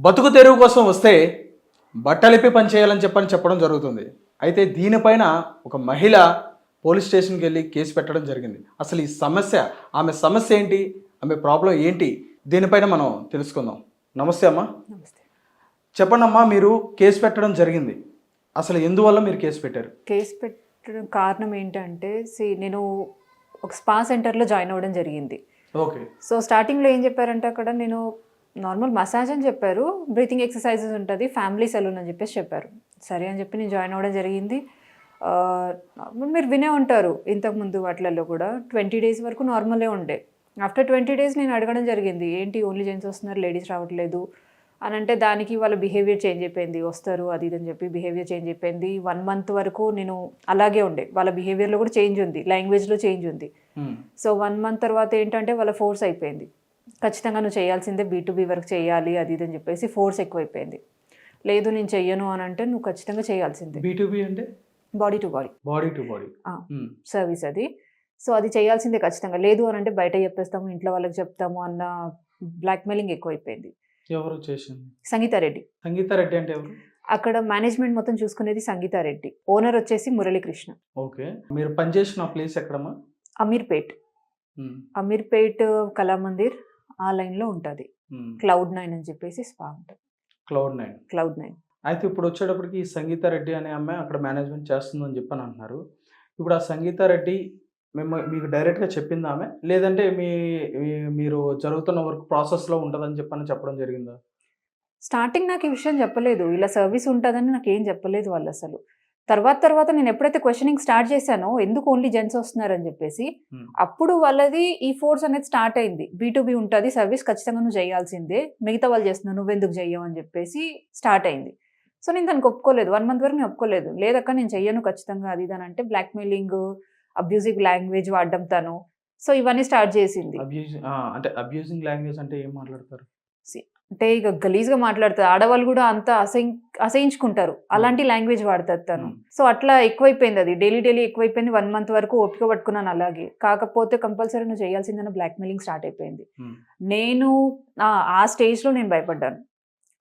బతుకు తెరువు కోసం వస్తే బట్టలిప్పి పని చేయాలని చెప్పని చెప్పడం జరుగుతుంది. అయితే దీనిపైన ఒక మహిళ పోలీస్ స్టేషన్కి వెళ్ళి కేసు పెట్టడం జరిగింది. అసలు ఈ సమస్య ఆమె సమస్య ఏంటి ఆమె ప్రాబ్లం ఏంటి దీనిపైన మనం తెలుసుకుందాం. నమస్తే అమ్మా. నమస్తే. చెప్పండి అమ్మా మీరు కేసు పెట్టడం జరిగింది. అసలు ఎందువల్ల మీరు కేసు పెట్టారు? కేసు పెట్టడం కారణం ఏంటంటే సి నేను ఒక స్పా సెంటర్లో జాయిన్ అవ్వడం జరిగింది. ఓకే. సో స్టార్టింగ్లో ఏం చెప్పారంటే అక్కడ నేను నార్మల్ మసాజ్ అని చెప్పారు. బ్రీతింగ్ ఎక్సర్సైజెస్ ఉంటుంది. ఫ్యామిలీ సెలూన్ అని చెప్పేసి చెప్పారు. సరే అని చెప్పి నేను జాయిన్ అవ్వడం జరిగింది. మీరు వినే ఉంటారు. ఇంతకుముందు వాటిలలో కూడా ట్వంటీ డేస్ వరకు నార్మలే ఉండే. ఆఫ్టర్ ట్వంటీ డేస్ నేను అడగడం జరిగింది. ఏంటి ఓన్లీ జెంట్స్ వస్తున్నారు లేడీస్ రావట్లేదు అని అంటే దానికి వాళ్ళ బిహేవియర్ చేంజ్ అయిపోయింది. వస్తారు అది ఇది అని చెప్పి బిహేవియర్ చేంజ్ అయిపోయింది. వన్ మంత్ వరకు నేను అలాగే ఉండే. వాళ్ళ బిహేవియర్లో కూడా చేంజ్ ఉంది. లాంగ్వేజ్లో చేంజ్ ఉంది. సో వన్ మంత్ తర్వాత ఏంటంటే వాళ్ళ ఫోర్స్ అయిపోయింది. ఖచ్చితంగా నువ్వు చేయాల్సిందే బీ టు బీ వర్క్ చేయాలి అది ఇది అని చెప్పేసి ఫోర్స్ ఎక్కువైపోయింది. లేదు నేను చెయ్యను అని అంటే నువ్వు ఖచ్చితంగా చేయాల్సిందే. బీ అంటే? Body to body body to body. Service అది. సో అది చేయాల్సిందే ఖచ్చితంగా. లేదు అని అంటే బయట చెప్పేస్తాము ఇంట్లో వాళ్ళకి చెప్తాము అన్న బ్లాక్మెయిలింగ్ ఎక్కువైపోయింది. ఎవరు చేసింది? సంగీతారెడ్డి సంగీత రెడ్డి అంటే ఎవరు? అక్కడ మేనేజ్మెంట్ మొత్తం చూసుకునేది సంగీతారెడ్డి ఓనర్ వచ్చేసి మురళీకృష్ణ. ఓకే. మీరు పనిచేసిన ప్లేస్ ఎక్కడమ్మా? అమీర్పేట్. ఉమ్, అమీర్పేట్ కళామందిర్. ఆ లైన్లో ఉంటుంది. క్లౌడ్ నైన్ అని చెప్పేసి స్పా ఉంటుంది. Cloud nine. Cloud nine. అయితే ఇప్పుడు వచ్చేటప్పటికి ఈ సంగీత రెడ్డి అనే అమ్మాయి అక్కడ మేనేజ్మెంట్ చేస్తుందని చెప్పని అంటున్నారు. ఇప్పుడు ఆ సంగీత రెడ్డి మేము మీకు డైరెక్ట్గా చెప్పింది ఆమె? లేదంటే మీ మీ- మీరు జరుగుతున్న వర్క్ ప్రాసెస్లో ఉంటుందని చెప్పని చెప్పడం జరిగిందా? స్టార్టింగ్ నాకు ఈ విషయం చెప్పలేదు. ఇలా సర్వీస్ ఉంటుందని నాకు ఏం చెప్పలేదు వాళ్ళు అసలు తర్వాత తర్వాత నేను ఎప్పుడైతే క్వశ్చనింగ్ స్టార్ట్ చేశానో ఎందుకు ఓన్లీ జెంట్స్ వస్తున్నారని చెప్పేసి Hmm. అప్పుడు వాళ్ళది ఈ ఫోర్స్ అనేది స్టార్ట్ అయింది. బీ టు బీ ఉంటుంది సర్వీస్ ఖచ్చితంగా నువ్వు చేయాల్సిందే మిగతా వాళ్ళు చేస్తున్నావు నువ్వెందుకు చెయ్యవు అని చెప్పేసి స్టార్ట్ అయింది. సో నేను దానికి ఒప్పుకోలేదు. వన్ మంత్ వరకు నేను ఒప్పుకోలేదు. లేదక్క నేను చెయ్యను ఖచ్చితంగా అది ఇది అని అంటే బ్లాక్మెయిలింగ్ అబ్యూజివ్ లాంగ్వేజ్ వాడడం తను. సో ఇవన్నీ స్టార్ట్ చేసింది. అంటే అబ్యూజింగ్ లాంగ్వేజ్ అంటే ఏం మాట్లాడతారు? అంటే ఇక గలీజ్గా మాట్లాడుతారు. ఆడవాళ్ళు కూడా అంత అసహ్య అసహించుకుంటారు. అలాంటి లాంగ్వేజ్ వాడుతుంది తను. సో అట్లా ఎక్కువైపోయింది అది. డైలీ డైలీ ఎక్కువైపోయింది. వన్ మంత్ వరకు ఓపిక పట్టుకున్నాను అలాగే. కాకపోతే కంపల్సరీ నువ్వు చేయాల్సిందన్న బ్లాక్మెయిలింగ్ స్టార్ట్ అయిపోయింది. నేను ఆ, స్టేజ్లో నేను భయపడ్డాను.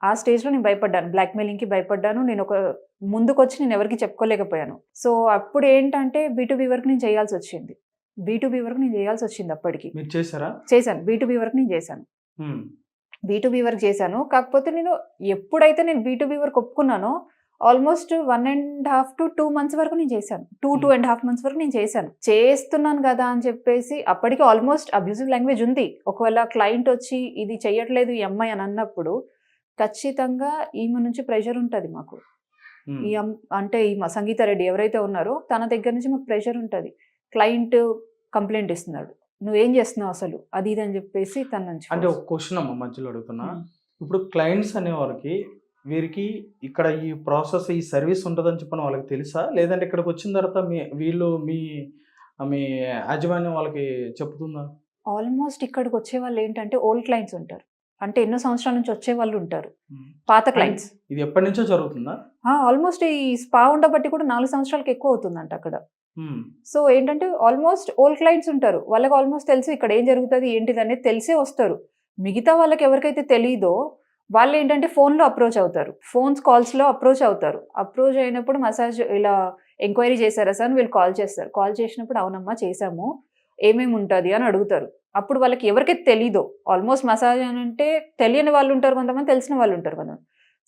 ఆ స్టేజ్లో నేను భయపడ్డాను. బ్లాక్మెయిలింగ్కి భయపడ్డాను. నేను ఒక ముందుకు వచ్చి నేను ఎవరికి చెప్పుకోలేకపోయాను. సో అప్పుడు ఏంటంటే బీ వరకు నేను చేయాల్సి వచ్చింది. బీ వరకు నేను చేయాల్సి వచ్చింది అప్పటికి. చేశారా? చేశాను. బీ వరకు నేను చేశాను. ఉమ్, బీ వర్క్ చేశాను. కాకపోతే నేను ఎప్పుడైతే నేను B work ఒప్పుకున్నానో almost one and half to two months వరకు నేను చేశాను. Two two and half months వరకు నేను చేశాను. చేస్తున్నాను కదా అని చెప్పేసి అప్పటికి ఆల్మోస్ట్ అబ్యూజివ్ లాంగ్వేజ్ ఉంది. ఒకవేళ క్లయింట్ వచ్చి ఇది చెయ్యట్లేదు ఈ అమ్మాయి అని అన్నప్పుడు ఖచ్చితంగా ఈమె నుంచి ప్రెషర్ ఉంటుంది మాకు. ఉమ్, ఈ అమ్- అంటే ఈ మా సంగీత రెడ్డి ఎవరైతే ఉన్నారో తన దగ్గర నుంచి మాకు ప్రెషర్ ఉంటుంది. క్లయింట్ కంప్లైంట్ ఇస్తున్నాడు. నువ్వేం చేస్తున్నావు అసలు? అది ఇది అని చెప్పేసి తన నుంచి అంటే ఒక క్వశ్చన్ అమ్మ మధ్యలో అడుగుతున్నా. ఇప్పుడు క్లయింట్స్ అనే వాళ్ళకి వీరికి ఇక్కడ ఈ ప్రాసెస్ ఈ సర్వీస్ ఉంటుందని చెప్పని వాళ్ళకి తెలుసా? లేదంటే ఇక్కడికి వచ్చిన తర్వాత మీ వీళ్ళు మీ మీ యాజమాన్యం వాళ్ళకి చెప్తుందా? ఆల్మోస్ట్ ఇక్కడికి వచ్చే వాళ్ళు ఏంటంటే ఓల్డ్ క్లయింట్స్ ఉంటారు. అంటే ఎన్నో సంవత్సరాల నుంచి వచ్చే వాళ్ళు ఉంటారు. పాత క్లయింట్స్ ఇది ఎప్పటి నుంచో జరుగుతుందా? ఆల్మోస్ట్ ఈ స్పా ఉండబట్టి కూడా నాలుగు సంవత్సరాలకి ఎక్కువ అవుతుందంట అక్కడ. సో ఏంటంటే ఆల్మోస్ట్ ఓల్డ్ క్లయింట్స్ ఉంటారు. వాళ్ళకి ఆల్మోస్ట్ తెలుసు ఇక్కడ ఏం జరుగుతుంది ఏంటిది అనేది తెలిసే వస్తారు. మిగతా వాళ్ళకి ఎవరికైతే తెలియదో వాళ్ళు ఏంటంటే ఫోన్లో అప్రోచ్ అవుతారు. ఫోన్స్ కాల్స్లో అప్రోచ్ అవుతారు. అప్రోచ్ అయినప్పుడు మసాజ్ ఇలా ఎంక్వైరీ చేశారా సార్ అని వీళ్ళు కాల్ చేస్తారు. కాల్ చేసినప్పుడు అవునమ్మా చేశాము ఏమేమి ఉంటుంది అని అడుగుతారు. అప్పుడు వాళ్ళకి ఎవరికైతే తెలీదో ఆల్మోస్ట్ మసాజ్ అని అంటే తెలియని వాళ్ళు ఉంటారు కొంతమంది తెలిసిన వాళ్ళు ఉంటారు కొంతమంది.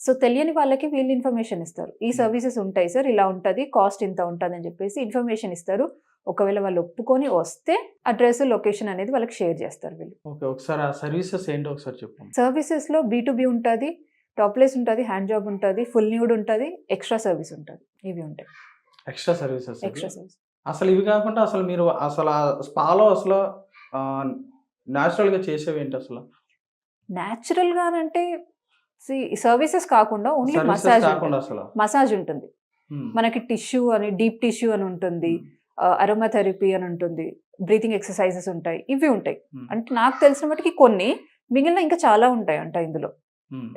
సో తెలియని వాళ్ళకి వీళ్ళు ఇన్ఫర్మేషన్ ఇస్తారు. ఈ సర్వీసెస్ ఉంటాయి సార్ ఇలా ఉంటుంది కాస్ట్ ఇంత ఉంటుంది అని చెప్పేసి ఇన్ఫర్మేషన్ ఇస్తారు. ఒకవేళ వాళ్ళు ఒప్పుకొని వస్తే అడ్రస్ లొకేషన్ అనేది వాళ్ళకి షేర్ చేస్తారు వీళ్ళు. ఓకే ఒకసారి ఆ సర్వీసెస్ ఏంటో ఒకసారి చెప్పండి. సర్వీసెస్లో బీ టు బీ ఉంటుంది టాప్లెస్ ఉంటుంది హ్యాండ్ జాబ్ ఉంటుంది ఫుల్ న్యూడ్ ఉంటుంది ఎక్స్ట్రా సర్వీస్ ఉంటుంది. ఇవి ఉంటాయి. ఎక్స్ట్రా సర్వీసెస్ ఎక్స్ట్రా సర్వీస్ అసలు ఇవి కాకుండా అసలు మీరు అసలు స్పాలో అసలు న్యాచురల్గా చేసేవి ఏంటి అసలు? న్యాచురల్గా అంటే సర్వీసెస్ కాకుండా ఓన్లీ మసాజ్ మసాజ్ ఉంటుంది. ఉమ్, మనకి టిష్యూ అని డీప్ టిష్యూ అని ఉంటుంది. అరోమాథెరపీ అని ఉంటుంది. బ్రీతింగ్ ఎక్సర్సైజెస్ ఉంటాయి. ఇవి ఉంటాయి. ఉమ్, అంటే నాకు తెలిసిన మటుకి కొన్ని మిగిలిన ఇంకా చాలా ఉంటాయి అంట ఇందులో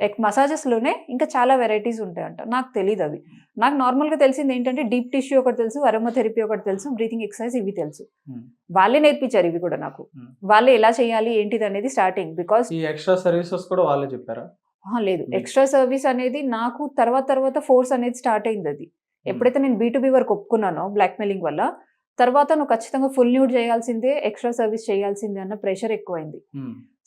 లైక్ మసాజెస్లోనే ఇంకా చాలా వెరైటీస్ ఉంటాయి అంట నాకు తెలియదు అవి. నాకు నార్మల్గా తెలిసింది ఏంటంటే డీప్ టిష్యూ ఒకటి తెలుసు అరోమాథెరపీ ఒకటి తెలుసు బ్రీతింగ్ ఎక్సర్సైజ్ ఇవి తెలుసు. వాళ్ళే నేర్పించారు ఇవి కూడా నాకు. Hmm. వాళ్ళే ఎలా చేయాలి ఏంటిది అనేది స్టార్టింగ్ బికాస్ ఈ ఎక్స్ట్రా సర్వీసెస్ కూడా వాళ్ళే చెప్పారా? లేదు. ఎక్స్ట్రా సర్వీస్ అనేది నాకు తర్వాత తర్వాత ఫోర్స్ అనేది స్టార్ట్ అయింది అది. ఎప్పుడైతే నేను బీ వరకు ఒప్పుకున్నానో బ్లాక్ మెయిలింగ్ వల్ల తర్వాత నువ్వు ఖచ్చితంగా ఫుల్ న్యూడ్ చేయాల్సిందే ఎక్స్ట్రా సర్వీస్ చేయాల్సిందే అన్న ప్రెషర్ ఎక్కువైంది.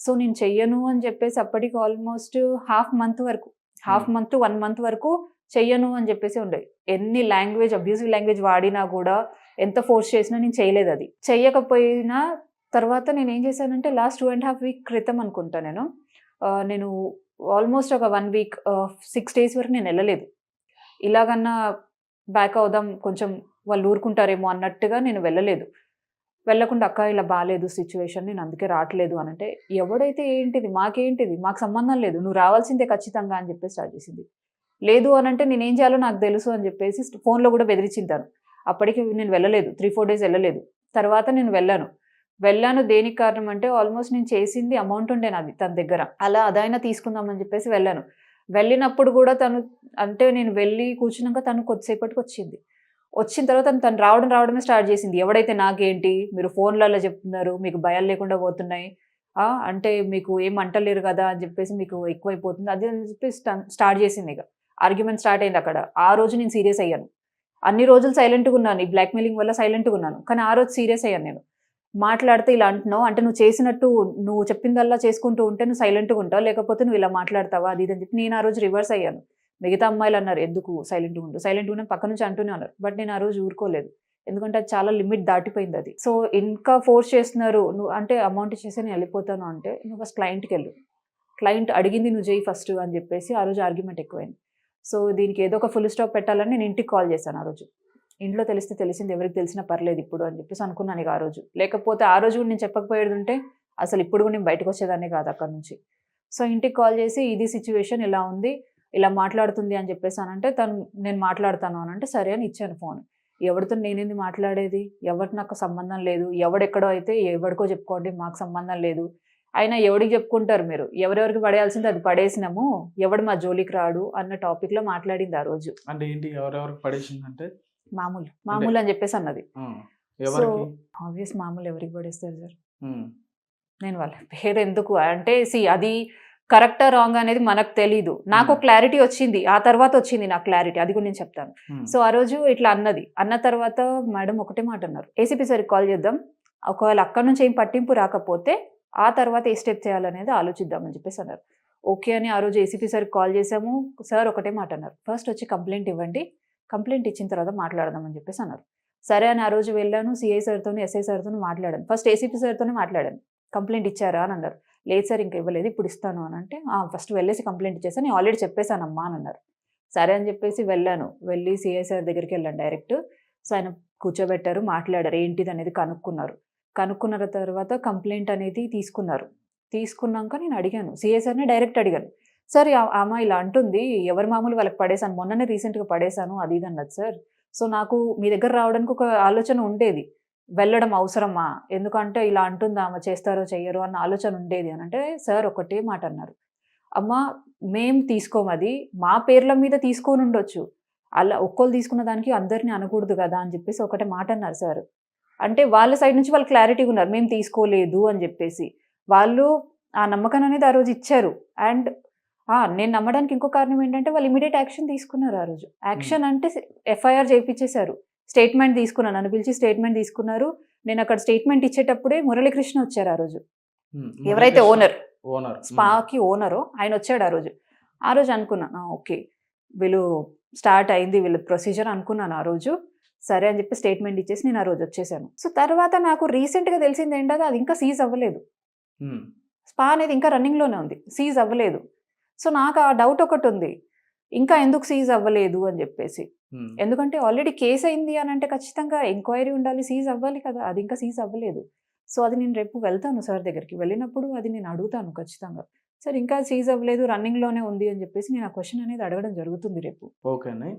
సో నేను చెయ్యను అని చెప్పేసి అప్పటికి ఆల్మోస్ట్ హాఫ్ మంత్ వరకు హాఫ్. మంత్ వన్ మంత్ వరకు చెయ్యను అని చెప్పేసి ఉండే. ఎన్ని లాంగ్వేజ్ అబ్యూజివ్ లాంగ్వేజ్ వాడినా కూడా ఎంత ఫోర్స్ చేసినా నేను చేయలేదు అది. చెయ్యకపోయినా తర్వాత నేను ఏం చేశానంటే last two and half week క్రితం అనుకుంటా నేను నేను ఆల్మోస్ట్ ఒక వన్ వీక్ సిక్స్ డేస్ వరకు నేను వెళ్ళలేదు. ఇలాగన్నా బ్యాక్ అవుదాం కొంచెం వాళ్ళు ఊరుకుంటారేమో అన్నట్టుగా నేను వెళ్ళలేదు. వెళ్ళకుండా అక్క ఇలా బాగాలేదు సిచ్యువేషన్ నేను అందుకే రావట్లేదు అని అంటే ఎవడైతే ఏంటిది మాకేంటిది మాకు సంబంధం లేదు నువ్వు రావాల్సిందే ఖచ్చితంగా అని చెప్పి స్టార్ట్ చేసింది. లేదు అని అంటే నేనేం చేయాలో నాకు తెలుసు అని చెప్పేసి ఫోన్లో కూడా బెదిరించింటాను అప్పటికి నేను వెళ్ళలేదు త్రీ ఫోర్ డేస్ వెళ్ళలేదు. తర్వాత నేను వెళ్ళాను. వెళ్ళాను దేనికి కారణం అంటే ఆల్మోస్ట్ నేను చేసింది అమౌంట్ ఉండే నాది తన దగ్గర. అలా అదైనా తీసుకుందామని చెప్పేసి వెళ్ళాను. వెళ్ళినప్పుడు కూడా తను అంటే నేను వెళ్ళి కూర్చున్నాక తను కొద్దిసేపటికి వచ్చింది. వచ్చిన తర్వాత తను- తను రావడం రావడమే స్టార్ట్ చేసింది. ఎవడైతే నాకేంటి? మీరు ఫోన్లలో చెప్తున్నారు మీకు భయాలు లేకుండా పోతున్నాయి. అంటే మీకు ఏం అంటలేరు కదా అని చెప్పేసి మీకు ఎక్కువైపోతుంది. అది అని చెప్పి స్టార్ట్ చేసింది ఇక. ఆర్గ్యుమెంట్ స్టార్ట్ అయింది అక్కడ. ఆ రోజు నేను సీరియస్ అయ్యాను. అన్ని రోజులు సైలెంట్గా ఉన్నాను. ఈ బ్లాక్మెయిలింగ్ వల్ల సైలెంట్గా ఉన్నాను. కానీ ఆ రోజు సీరియస్ అయ్యాను నేను. మాట్లాడితే ఇలా అంటున్నావు? అంటే నువ్వు చేసినట్టు నువ్వు చెప్పిందల్లా చేసుకుంటూ ఉంటే నువ్వు సైలెంట్గా ఉంటావు? లేకపోతే నువ్వు ఇలా మాట్లాడతావా? అది ఇది అని చెప్పి నేను ఆ రోజు రివర్స్ అయ్యాను. మిగతా అమ్మాయిలు అన్నారు ఎందుకు సైలెంట్గా ఉండు సైలెంట్గా ఉన్న పక్క నుంచి అంటూనే ఉన్నారు. బట్ నేను ఆ రోజు ఊరుకోలేదు. ఎందుకంటే అది చాలా లిమిట్ దాటిపోయింది అది. సో ఇంకా ఫోర్స్ చేస్తున్నారు. నువ్వు అంటే అమౌంట్ ఇచ్చేసి నేను వెళ్ళిపోతాను అంటే నువ్వు ఫస్ట్ క్లయింట్కి వెళ్ళు. క్లయింట్ అడిగింది నువ్వు చేయి ఫస్ట్ అని చెప్పేసి ఆ రోజు ఆర్గ్యుమెంట్ ఎక్కువైంది. సో దీనికి ఏదో ఒక ఫుల్ స్టాప్ పెట్టాలని నేను ఇంటికి కాల్ చేశాను ఆ రోజు. ఇంట్లో తెలిస్తే తెలిసింది ఎవరికి తెలిసినా పర్లేదు ఇప్పుడు అని చెప్పేసి అనుకున్నాను ఇక ఆ రోజు. లేకపోతే ఆ రోజు కూడా నేను చెప్పకపోయేది ఉంటే అసలు ఇప్పుడు కూడా నేను బయటకు వచ్చేదాన్ని కాదు అక్కడ నుంచి. సో ఇంటికి కాల్ చేసి ఇది సిచ్యువేషన్ ఇలా ఉంది ఇలా మాట్లాడుతుంది అని చెప్పేసి అంటే తను నేను మాట్లాడతాను అని అంటే సరే అని ఇచ్చాను ఫోన్. ఎవరితో నేనేంది మాట్లాడేది? ఎవరికి నాకు సంబంధం లేదు? ఎవడెక్కడో అయితే ఎవడికో చెప్పుకోండి మాకు సంబంధం లేదు. అయినా ఎవడికి చెప్పుకుంటారు మీరు? ఎవరెవరికి పడేయాల్సింది అది పడేసినాము. ఎవడు మా జోలికి రాడు అన్న టాపిక్లో మాట్లాడింది ఆ రోజు. అంటే ఏంటి? ఎవరెవరికి పడేసిందంటే మామూలు. మామూలు అని చెప్పేసి అన్నది. ఎవరికి? ఆబ్వియస్ మామూలు ఎవరికి పడేస్తారు సార్. నేను వాళ్ళ పేరు ఎందుకు? అంటే సి అది కరెక్టా రాంగ్ అనేది మనకు తెలీదు. నాకు. క్లారిటీ వచ్చింది. ఆ తర్వాత వచ్చింది నాకు క్లారిటీ. అది కూడా నేను చెప్తాను. సో ఆ రోజు ఇట్లా అన్నది. అన్న తర్వాత మేడం ఒకటే మాట అన్నారు. ఏసీపీ సార్కి కాల్ చేద్దాం. ఒకవేళ అక్కడ నుంచి ఏం పట్టింపు రాకపోతే ఆ తర్వాత ఏ స్టెప్ చేయాలనేది ఆలోచిద్దామని చెప్పేసి అన్నారు. ఓకే అని ఆ రోజు ఏసీపీ సార్కి కాల్ చేసాము సార్ ఒకటే మాట అన్నారు. ఫస్ట్ వచ్చి కంప్లైంట్ ఇవ్వండి. కంప్లైంట్ ఇచ్చిన తర్వాత మాట్లాడదామని చెప్పేసి అన్నారు. సరే అని ఆ రోజు వెళ్ళాను సిఐ సార్తో ఎస్ఐ సార్తో మాట్లాడాను. ఫస్ట్ ఏసీపీ సార్తోనే మాట్లాడాను. కంప్లైంట్ ఇచ్చారా అని అన్నారు. లేదు సార్ ఇంకా ఇవ్వలేదు ఇప్పుడు ఇస్తాను అని అంటే ఫస్ట్ వెళ్ళేసి కంప్లైంట్ ఇచ్చేసాను నేను ఆల్రెడీ చెప్పేశానమ్మా అని అన్నారు. సరే అని చెప్పేసి వెళ్ళాను. వెళ్ళి సిఐ సార్ దగ్గరికి వెళ్ళాను డైరెక్ట్. సో ఆయన కూర్చోబెట్టారు మాట్లాడారు ఏంటిది అనేది కనుక్కున్నారు. కనుక్కున్న తర్వాత కంప్లైంట్ అనేది తీసుకున్నారు. తీసుకున్నాక నేను అడిగాను. సిఐ సార్ని డైరెక్ట్ అడిగాను. సార్ ఆమె ఇలా అంటుంది ఎవరి మామూలు వాళ్ళకి పడేశాను మొన్ననే రీసెంట్గా పడేశాను అది ఇది అన్నది సార్. సో నాకు మీ దగ్గర రావడానికి ఒక ఆలోచన ఉండేది. వెళ్ళడం అవసరమా? ఎందుకంటే ఇలా అంటుందా ఆమె చేస్తారో చెయ్యరో అన్న ఆలోచన ఉండేది అని. అంటే సార్ ఒకటే మాట అన్నారు. అమ్మ మేం తీసుకోమది మా పేర్ల మీద తీసుకొని ఉండొచ్చు. అలా ఒక్కళ్ళు తీసుకున్న దానికి అందరినీ అనకూడదు కదా అని చెప్పేసి ఒకటే మాట అన్నారు సార్. అంటే వాళ్ళ సైడ్ నుంచి వాళ్ళు క్లారిటీగా ఉన్నారు మేము తీసుకోలేదు అని చెప్పేసి. వాళ్ళు ఆ నమ్మకం అనేది ఆ రోజు ఇచ్చారు. అండ్ నేను నమ్మడానికి ఇంకో కారణం ఏంటంటే వాళ్ళు ఇమీడియట్ యాక్షన్ తీసుకున్నారు ఆ రోజు. యాక్షన్ అంటే ఎఫ్ఐఆర్ చేయించేశారు స్టేట్మెంట్ తీసుకున్నాను. నన్ను పిలిచి స్టేట్మెంట్ తీసుకున్నారు. నేను అక్కడ స్టేట్మెంట్ ఇచ్చేటప్పుడే మురళీకృష్ణ వచ్చారు ఆ రోజు. ఉమ్, ఎవరైతే ఓనర్ ఓనర్ ఉమ్, స్పాకి ఓనరు. ఆయన వచ్చాడు ఆ రోజు. ఆ రోజు అనుకున్నాను ఓకే. వీళ్ళు స్టార్ట్ అయింది వీళ్ళ ప్రొసీజర్ అనుకున్నాను ఆ రోజు. సరే అని చెప్పి స్టేట్మెంట్ ఇచ్చేసి నేను ఆ రోజు వచ్చేసాను. సో తర్వాత నాకు రీసెంట్గా తెలిసింది ఏంటంటే అది ఇంకా సీజ్ అవ్వలేదు. స్పా అనేది ఇంకా రన్నింగ్లోనే ఉంది. సీజ్ అవ్వలేదు. సో నాకు ఆ డౌట్ ఒకటి ఉంది. ఇంకా ఎందుకు సీజ్ అవ్వలేదు అని చెప్పేసి. ఎందుకంటే ఆల్రెడీ కేసు అయింది అని అంటే ఖచ్చితంగా ఎంక్వైరీ ఉండాలి సీజ్ అవ్వాలి కదా. అది ఇంకా సీజ్ అవ్వలేదు. సో అది నేను రేపు వెళ్తాను సార్ దగ్గరికి. వెళ్ళినప్పుడు అది నేను అడుగుతాను ఖచ్చితంగా. సార్ ఇంకా సీజ్ అవ్వలేదు రన్నింగ్లోనే ఉంది అని చెప్పేసి నేను ఆ క్వశ్చన్ అనేది అడగడం జరుగుతుంది రేపు. ఓకే అండి.